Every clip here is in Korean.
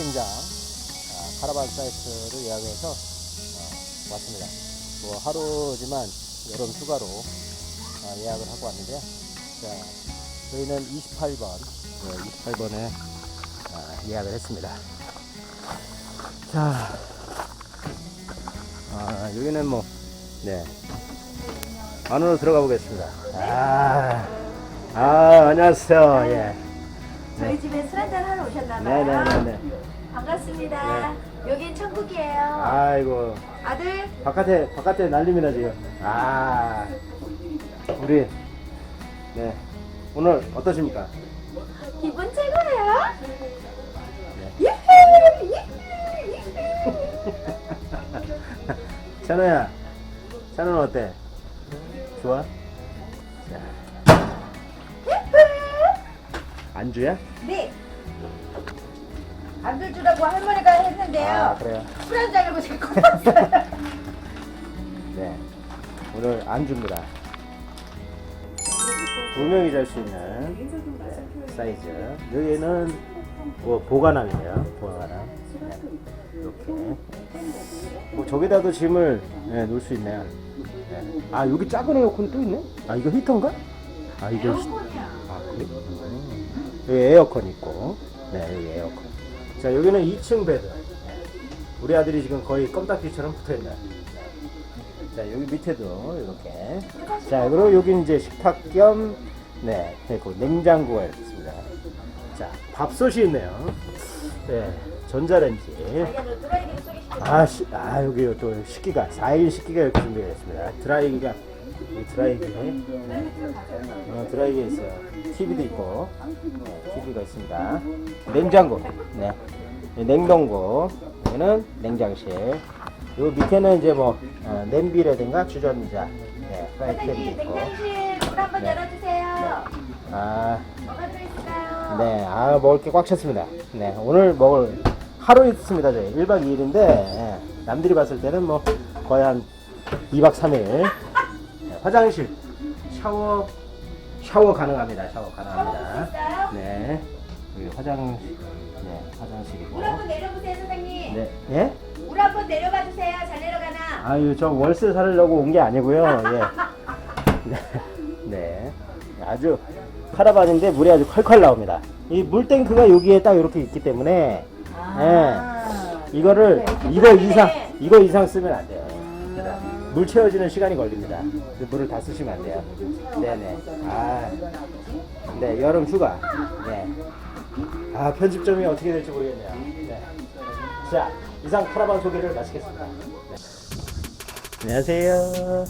캠핑장 아, 카라반 사이트를 예약해서 어, 왔습니다. 뭐 하루지만 여름 휴가로 아, 예약을 하고 왔는데요. 자, 저희는 28번, 28번에 아, 예약을 했습니다. 자, 아, 여기는 뭐, 네. 안으로 들어가 보겠습니다. 아, 아 안녕하세요. 예. 저희 집에 술 한잔 하러 오셨나봐요. 네네네네. 반갑습니다. 여긴 천국이에요. 아이고, 아들, 바깥에, 바깥에 난립니다, 지금. 아, 우리, 네. 오늘 어떠십니까? 기분 최고예요. 네. 예후! 예후! 예후! 찬호야, 찬호는 어때? 좋아? 안주야? 네. 안 들 주라고 할머니가 했는데요. 아, 그래요? 술한 잔을 데리고 왔어요. 네. 오늘 안주입니다. 두 명이 잘 수 있는 네, 사이즈. 여기는 뭐 보관함이에요. 보관함. 네. 이렇게. 뭐 저기다도 짐을 네, 놓을 수 있네요. 네. 아 여기 작은 에어컨 또 있네? 아 이거 히터인가? 아 이거 히- 아 그래? 음. 여기 에어컨 있고. 네 여기 에어컨. 자 여기는 2층 베드. 우리 아들이 지금 거의 껌딱지처럼 붙어있네. 자 여기 밑에도 이렇게 자 그리고 여기 이제 식탁 겸 네, 그리고 냉장고가 이렇게 있습니다 자 밥솥이 있네요 네 전자레인지. 아, 시, 아 여기 또 식기가 4일 식기가 이렇게 준비되어 있습니다 드라이기가 이 드라이기 어, 드라이기가 있어요 TV도 있고 네, TV가 있습니다 냉장고 네이 냉동고 여기는 냉장실 요 밑에는 이제 뭐 어, 냄비라든가 주전자 네, 프라이팬도 선생님, 있고 냉장실 문 한번 네. 열어주세요. 아 뭐가 들어있을까요? 네, 아, 먹을 게 꽉 찼습니다. 네, 오늘 먹을 하루 있습니다, 저희. 1박 2일인데, 남들이 봤을 때는 뭐, 거의 한 2박 3일. 네, 화장실, 샤워, 샤워 가능합니다. 샤워 가능합니다. 네, 여기 화장실, 네, 화장실이고. 물 한번 내려보세요, 선생님. 네, 예? 물 한번 내려봐 주세요. 잘 내려가나? 아유, 저 월세 살려고 온 게 아니고요. 예. 네, 네. 아주 카라반인데 물이 아주 콸콸 나옵니다. 이 물탱크가 여기에 딱 이렇게 있기 때문에 아. 이거를 네, 이거 이상 하면은- 이거 이상 쓰면 안 돼요. 물 채워지는 시간이 걸립니다. 그 물을 다 쓰시면 안 돼요. 네네. 아, 네 여름 휴가. 네. 아 편집점이 어떻게 될지 모르겠네요. 네. 자 이상 카라반 소개를 마치겠습니다. 네. 안녕하세요.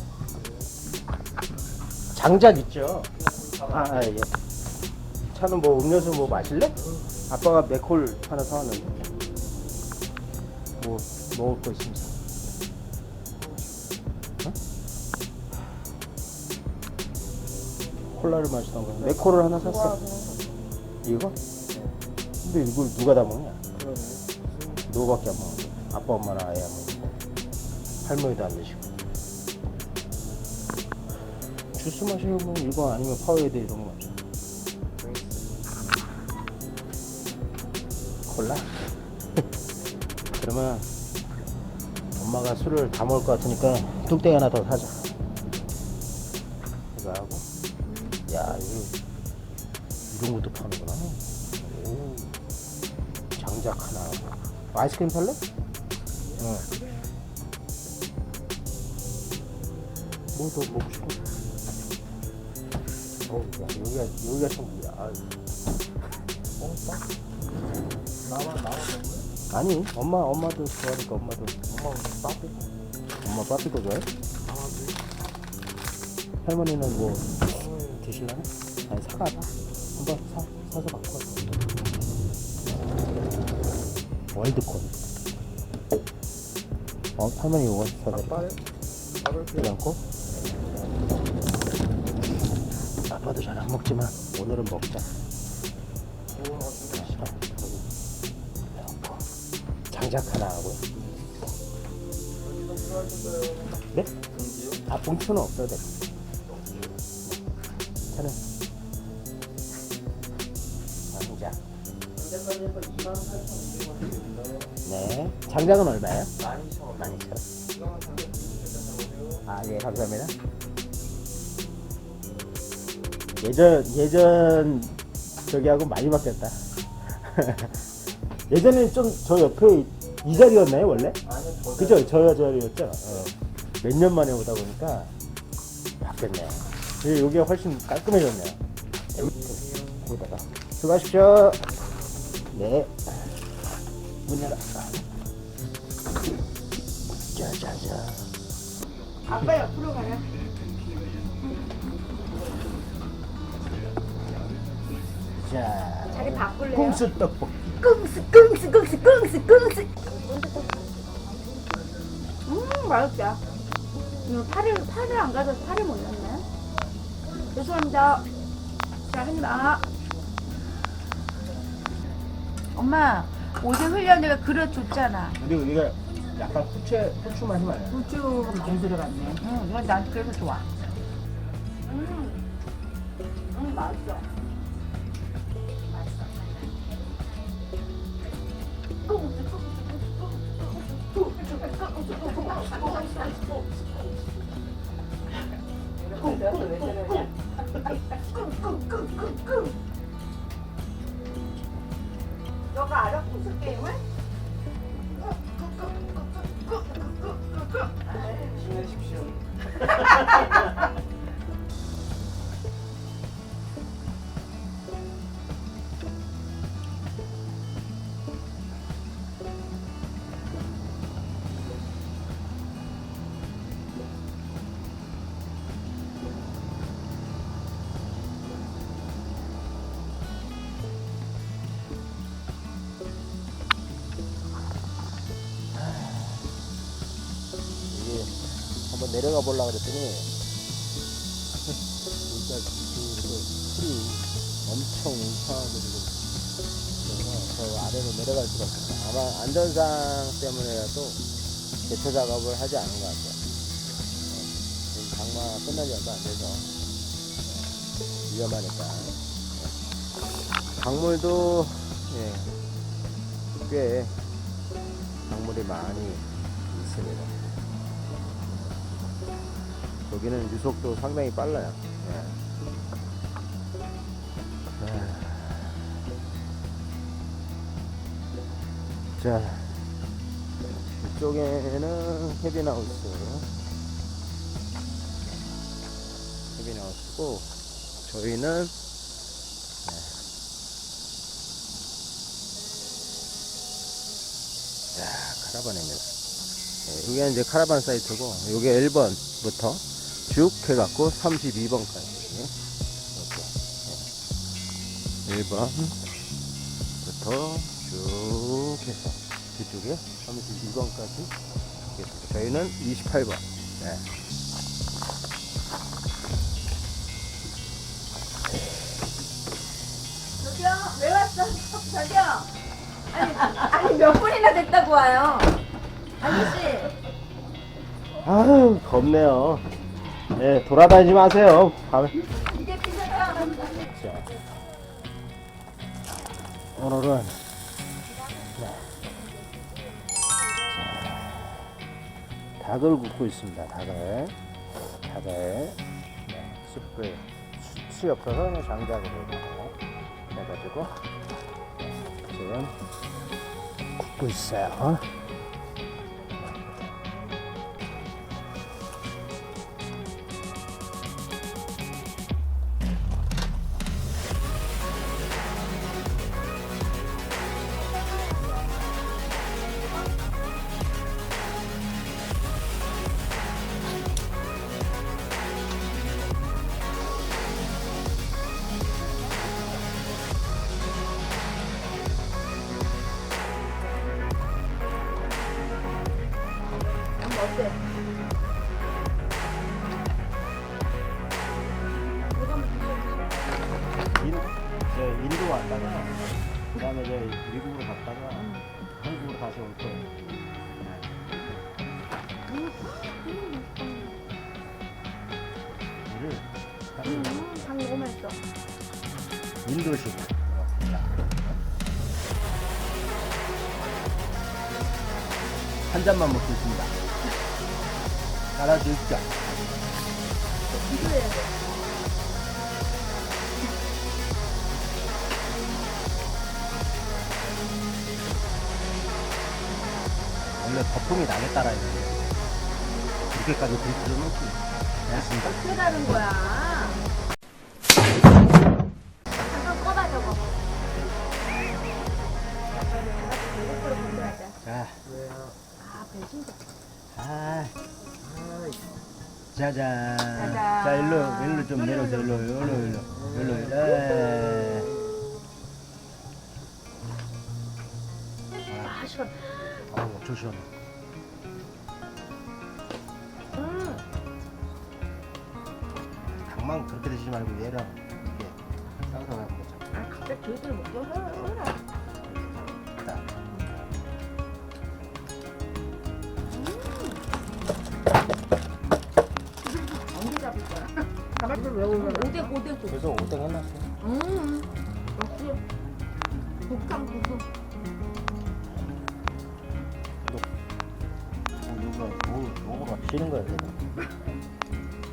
장작 있죠? 아, 아 예. 차는 뭐 음료수 뭐 마실래? 아빠가 맥콜 하나 사왔는데. 뭐 먹을 거 있습니다. 콜라를 마시던가. 맥콜을 하나 샀어. 이거? 근데 이걸 누가 다 먹냐? 너밖에 안 먹는데. 아빠 엄마나 아예 안 먹는데. 할머니도 안 드시고. 주스 마시려면 이거 아니면 파워에이드 이런 거 마셔. 콜라? 그러면 엄마가 술을 다 먹을 것 같으니까 뚝배기 하나 더 사자. 이거 하고, 이런 것도 파는구나. 오, 장작 하나. 아이스크림 살래? 응. 뭐더 먹고 싶어? 어우, 야, 여기가, 여기가 천국이야. 아유. 뽕빵? 나만, 나만 아니, 엄마, 엄마도 좋아하니까 엄마도. 엄마 빠삐? 엄마 빠삐도 좋아해? 할머니는 뭐, 드실라나? 아니, 사가봐. 한번 사, 사서 갖고 와. 월드콘. 어, 할머니 이거 사드릴까? 그지 않고? 아빠도 잘 안 먹지만 오늘은 먹자. 장작 하나 하고요. 네? 아 봉투는 없어도 돼. 괜찮 장작은 얼마예요? 12,000원. 아, 예, 감사합니다. 예전, 예전, 저기하고 많이 바뀌었다. 예전에 좀 저 옆에 이 자리였나요, 원래? 그죠? 저 자리였죠? 어. 몇년 만에 오다 보니까 바뀌었네요. 예, 여기가 훨씬 깔끔해졌네요. 거기다가. 수고하십시오. 네. 문 열어. 아빠 옆으로 가라. 자. 자리 바꿀래요? 콩수 떡볶이. 끙스 끙스 끙스 끙스 끙스. 음 맛있다. 이거 파를 파를 안 가져서 파를 못 넣네. 죄송합니다. 자 한입아. 엄마 어제 훈련이가 그릇 줬잖아. 그리고 이게 약간 후추 후추 맛이 많아요. 후추가 많이 들어갔네. 응, 이건 난 그래서 좋아. 음, 음 맛있어. 맛있어. 한번 내려가 보려 그랬더니 진짜 그리고 풀이 엄청 우파가지고 그래서 저 아래로 내려갈 수가 없습니다. 아마 안전상 때문에라도 대처 작업을 하지 않은 것 같아요. 어, 지금 장마 끝난 지 얼마 안 돼서 어, 위험하니까. 예. 강물도 예, 꽤 강물이 많이 있습니다. 여기는 유속도 상당히 빨라요. 예. 아. 자, 이쪽에는 헤비나우스. 헤비나우스고, 저희는 네. 자, 카라반입니다. 네, 이게 이제 카라반 사이트고, 이게 1번부터 쭉 해갖고 32번까지. 이렇게. 네. 1번부터 쭉 해서 뒤쪽에 32번까지. 저희는 28번. 네. 저기요, 왜 왔어? 저기요. 아니, 아니 몇 분이나 됐다고 와요. 아저씨. 아유, 겁네요. 네, 돌아다니지 마세요. 밤에. 자, 오늘은 네. 자, 닭을 굽고 있습니다. 닭을 닭을 네, 숯불 옆에서 그냥 장작으로 해가지고 네, 지금 굽고 있어요. 어 이제 미국으로 갔다가 한국으로 다시 올 거예요. 네. 이를 음, 궁금했어. 인도식. 한 잔만 먹겠습니다. 따라주십시오. 비교해야 돼. 원래 거품이 나겠다라 이거. 이렇게까지 들 필요는 없지. 됐습니다. 어떻게 다른 거야? 잠깐 꺼봐 저거. 자, 아 배신자. 아, 짜잔. 짜잔. 자, 일로, 일로 좀 내려오세요. 일로, 일로, 일로, 일로, 일로. 에. 아 시원. 아, 엄청 시원해. 음. 닭만 그렇게 드시지 말고 얘랑 이렇게 싸서 한번 먹자. 아 갑자기 언제 잡을 거야? 가만히 왜 올라? 오뎅 오뎅 국. 그래서 오뎅 해놨어. 음. 역시 국탕 국수. 쉬는 거야, 내가.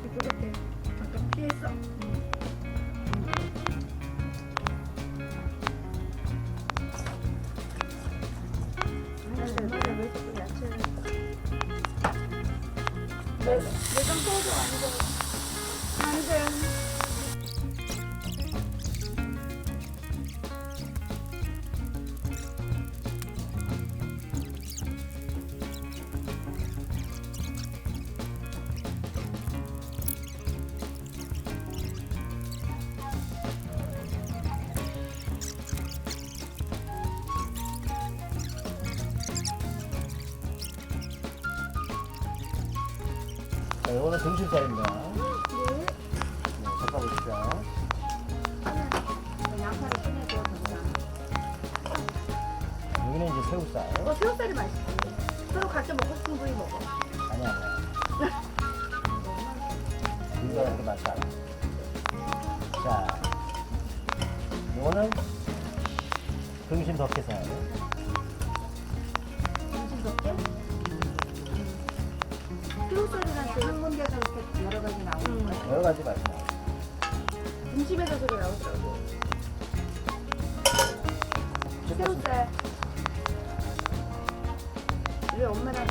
이렇게 잠깐 피했어. 내 자, 이거는 등심살입니다. 네, 잠깐 보십시오. 양파를 꺼내줘 그냥. 여기는 이제 새우살. 어 새우살이 맛있어. 서로 각자 먹고 싶은 부위 먹어. 아니야, 아니야. 이거 이렇게 맛이 않아. 자, 이거는 등심 덮개살. 점심 먹게. 여러 가지 나오는 거야. 여러 가지 맛이 나. 등심에서 소리 나오더라고. 새우살. 우리 엄마랑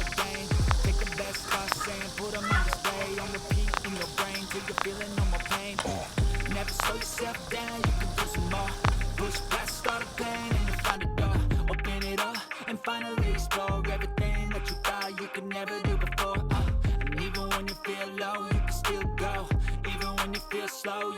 a game. Take the best saying, put them on display. On repeat in your brain till you're feeling no more pain. Never slow yourself down, you can do some more. Push past all the pain and you'll find a door. Open it up and finally explore everything that you thought you could never do before. Uh, and even when you feel low, you can still go. Even when you feel slow,